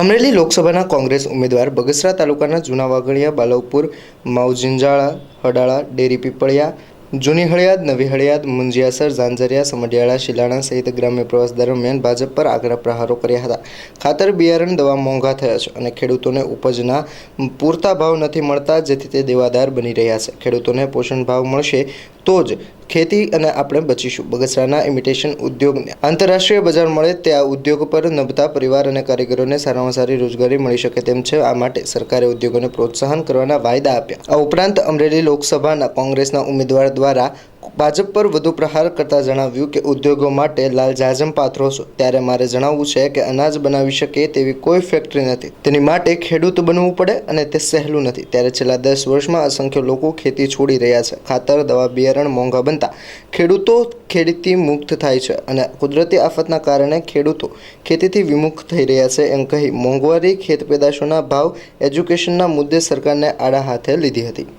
અમરેલી લોકસભાના કોંગ્રેસ ઉમેદવાર બગસરા તાલુકાના જૂના વાગડિયા બાલવપુર માવજિંજાળા હડાળા, ડેરી પીપળિયા, જૂની હળિયાદ, નવી હળિયાદ, મુંજિયાસર, ઝાંઝરિયા, સમઢિયાળા, શિલાણા સહિત ગ્રામ્ય પ્રવાસ દરમિયાન ભાજપ પર આગ્રહ પ્રહારો કર્યા હતા. ખાતર, બિયારણ, દવા મોંઘા થયા છે અને ખેડૂતોને ઉપજના પૂરતા ભાવ નથી મળતા, જેથી તે દેવાદાર બની રહ્યા છે. ખેડૂતોને પોષણ ભાવ મળશે તો જ ખેતી અને આપણે બચીશું. બગસરાના ઇમિટેશન ઉદ્યોગને આંતરરાષ્ટ્રીય બજાર મળે તે આ ઉદ્યોગ પર નભતા પરિવાર અને કારીગરોને સારામાં સારી રોજગારી મળી શકે તેમ છે. આ માટે સરકારે ઉદ્યોગોને પ્રોત્સાહન કરવાના વાયદા આપ્યા. આ ઉપરાંત અમરેલી લોકસભાના કોંગ્રેસના ઉમેદવાર દ્વારા ભાજપ પર વધુ પ્રહાર કરતા જણાવ્યું કે ઉદ્યોગો માટે લાલ જાજમ પાથરો છો ત્યારે મારે જણાવવું છે કે અનાજ બનાવી શકે તેવી કોઈ ફેક્ટરી નથી. તેની માટે ખેડૂત બનવું પડે અને તે સહેલું નથી. ત્યારે છેલ્લા દસ વર્ષમાં અસંખ્ય લોકો ખેતી છોડી રહ્યા છે. ખાતર, દવા, બિયારણ મોંઘા બનતા ખેડૂતો ખેડતી મુક્ત થાય છે અને કુદરતી આફતના કારણે ખેડૂતો ખેતીથી વિમુખ થઈ રહ્યા છે એમ કહી મોંઘવારી ખેત પેદાશોના ભાવ, એજ્યુકેશનના મુદ્દે સરકારને આડા હાથે લીધી હતી.